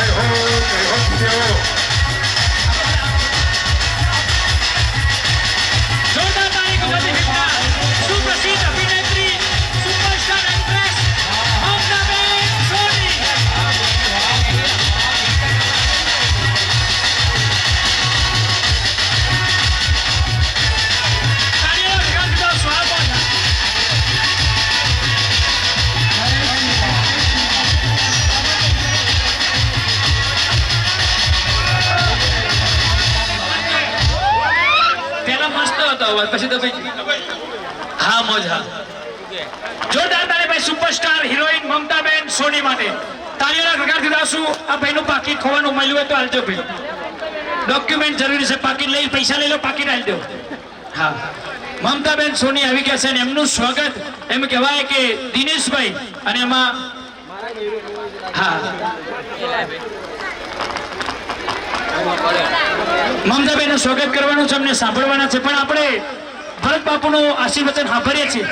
잘 호흡, 잘 호흡. તો અવાજ પછી તો હા, મોજ, હા. જોરદાર તાળી સુપરસ્ટાર હિરોઈન મમતાબેન સોની આ ભાઈનું પાકીટ ખોવાનું મળ્યું હોય ડોક્યુમેન્ટ જરૂરી છે. પાકીટ લઈ, પૈસા લઈ લો, પાકીટ હાલ દો હા. મમતાબેન સોની આવી ગયા છે એમનું સ્વાગત એમ કહેવાય કે દિનેશભાઈ અને એમાં હા. મમતાબેનનું સ્વાગત કરવાનું છે અમને સાંભળવાના છે. પણ આપણે ભરત બાપુનું આશીર્વચન સાંભળીએ છીએ.